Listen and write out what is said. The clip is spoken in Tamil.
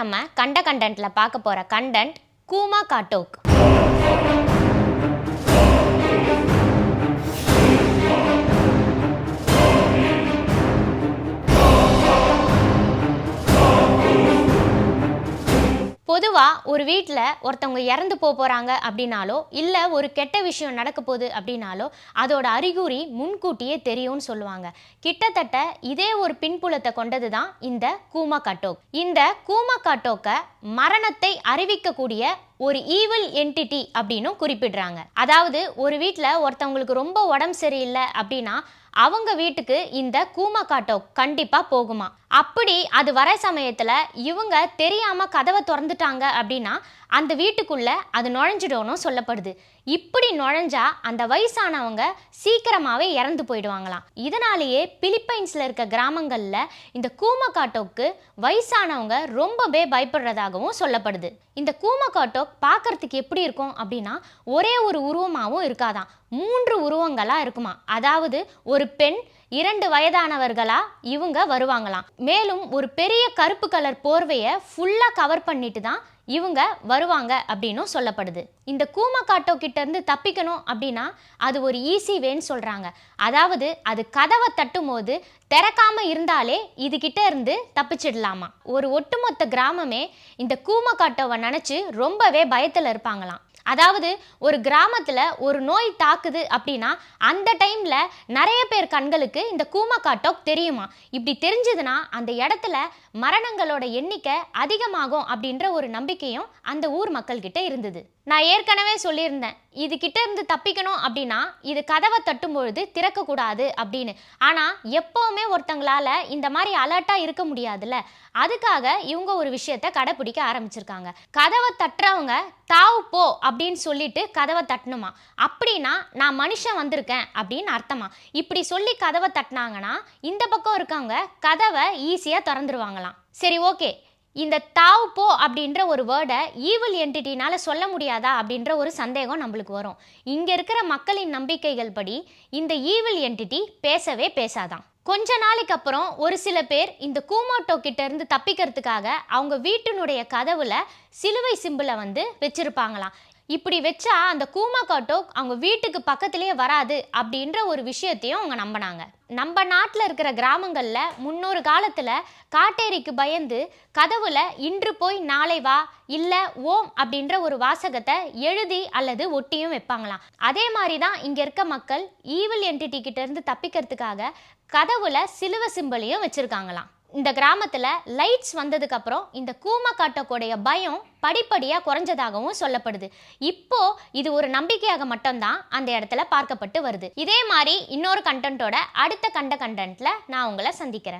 நம்ம கண்ட கண்டென்ட்ல பார்க்க போற கண்டென்ட் கூமா காட்டோக். பொதுவாக ஒரு வீட்டில் ஒருத்தவங்க இறந்து போக போகிறாங்க அப்படின்னாலோ இல்லை ஒரு கெட்ட விஷயம் நடக்க போகுது அப்படின்னாலோ அதோட அறிகுறி முன்கூட்டியே தெரியும்னு சொல்லுவாங்க. கிட்டத்தட்ட இதே ஒரு பின்புலத்தை கொண்டது தான் இந்த கூமா காட்டோக் இந்த கூமா காட்டோக்கை மரணத்தை அறிவிக்கக்கூடிய ஒரு ஈவில் என்டிட்டி அப்படின்னும் குறிப்பிடுறாங்க. அதாவது ஒரு வீட்டில் ஒருத்தவங்களுக்கு ரொம்ப உடம்பு சரியில்லை அப்படின்னா அவங்க வீட்டுக்கு இந்த கூமா காட்டோ கண்டிப்பாக போகுமா. அப்படி அது வர சமயத்தில் இவங்க தெரியாமல் கதவை திறந்துட்டாங்க அப்படின்னா அந்த வீட்டுக்குள்ள அது நுழைஞ்சிடணும் சொல்லப்படுது. இப்படி நுழைஞ்சா அந்த வயசானவங்க சீக்கிரமாகவே இறந்து போயிடுவாங்களாம். இதனாலேயே பிலிப்பைன்ஸில் இருக்க கிராமங்களில் இந்த கூமக்காட்டோக்கு வயசானவங்க ரொம்பவே பயப்படுறதாகவும் சொல்லப்படுது. இந்த கூமக்காட்டோக் பார்க்கறதுக்கு எப்படி இருக்கும் அப்படின்னா ஒரே ஒரு உருவமாகவும் இருக்காதாம். மூன்று உருவங்களாக இருக்குமா அதாவது ஒரு பெண் இரண்டு வயதானவர்களா இவங்க வருவாங்களாம். மேலும் ஒரு பெரிய கருப்பு கலர் போர்வையை ஃபுல்லாக கவர் பண்ணிட்டு தான் இவங்க வருவாங்க அப்படின்னும் சொல்லப்படுது. இந்த கூமக்காட்டோ கிட்ட இருந்து தப்பிக்கணும் அப்படின்னா அது ஒரு ஈஸி வேன்னு சொல்றாங்க. அதாவது அது கதவை தட்டும் போது திறக்காம இருந்தாலே இது கிட்ட இருந்து தப்பிச்சிடலாமா? ஒரு ஒட்டுமொத்த கிராமமே இந்த கூமக்காட்டோவை நினைச்சு ரொம்பவே பயத்துல இருப்பாங்களாம். அதாவது ஒரு கிராமத்தில் ஒரு நோய் தாக்குது அப்படின்னா அந்த டைமில் நிறைய பேர் கண்களுக்கு இந்த கூமக்காட்டோக் தெரியுமா? இப்படி தெரிஞ்சதுன்னா அந்த இடத்துல மரணங்களோட எண்ணிக்கை அதிகமாகும் அப்படின்ற ஒரு நம்பிக்கையும் அந்த ஊர் மக்கள்கிட்ட இருந்தது. நான் ஏற்கனவே சொல்லியிருந்தேன். இது கிட்ட இருந்து தப்பிக்கணும் அப்படின்னா இது கதவை தட்டும் பொழுது திறக்கக்கூடாது அப்படின்னு. ஆனால் எப்போவுமே ஒருத்தங்களால இந்த மாதிரி அலர்ட்டாக இருக்க முடியாதுல்ல. அதுக்காக இவங்க ஒரு விஷயத்த கடைப்பிடிக்க ஆரம்பிச்சிருக்காங்க. கதவை தட்டுறவங்க தாவு போ அப்படின்னு சொல்லிட்டு கதவை தட்டணுமா? அப்படின்னா நான் மனுஷன் வந்திருக்கேன் அப்படின்னு அர்த்தமா? இப்படி சொல்லி கதவை தட்டினாங்கன்னா இந்த பக்கம் இருக்கவங்க கதவை ஈஸியாக திறந்துருவாங்களாம். சரி ஓகே. இந்த தாவ் போ அப்படின்ற ஒரு வேர்டை ஈவில் என்டிட்டினால் சொல்ல முடியாதா அப்படின்ற ஒரு சந்தேகம் நம்மளுக்கு வரும். இங்கே இருக்கிற மக்களின் நம்பிக்கைகள் படி இந்த ஈவில் என்டிட்டி பேசவே பேசாதான். கொஞ்ச நாளைக்கு அப்புறம் ஒரு சில பேர் இந்த கூமோட்டோ கிட்ட இருந்து தப்பிக்கிறதுக்காக அவங்க வீட்டினுடைய கதவுல சிலுவை சிம்பிளை வந்து வச்சிருப்பாங்களாம். இப்படி வச்சா அந்த கூமாக்காட்டோ அவங்க வீட்டுக்கு பக்கத்துலேயே வராது அப்படின்ற ஒரு விஷயத்தையும் அவங்க நம்பினாங்க. நம்ம நாட்டில் இருக்கிற கிராமங்களில் முன்னொரு காலத்தில் காட்டேரிக்கு பயந்து கதவுல இன்று போய் நாளை வா இல்லை ஓம் அப்படின்ற ஒரு வாசகத்தை எழுதி அல்லது ஒட்டியும் வைப்பாங்களாம். அதே மாதிரி தான் இங்கே இருக்க மக்கள் ஈவில் என்டிட்டி கிட்டேருந்து தப்பிக்கிறதுக்காக கதவுல சிலுவ சிம்பலையும் வச்சுருக்காங்களாம். இந்த கிராமத்தில் லைட்ஸ் வந்ததுக்கப்புறம் இந்த கூமக்காட்டோடைய பயம் படிப்படியாக குறைஞ்சதாகவும் சொல்லப்படுது. இப்போ இது ஒரு நம்பிக்கையாக மட்டும்தான் அந்த இடத்துல பார்க்கப்பட்டு வருது. இதே மாதிரி இன்னொரு கண்டென்ட்டோட அடுத்த கண்ட கண்டென்ட்டில் நான் உங்களை சந்திக்கிறேன்.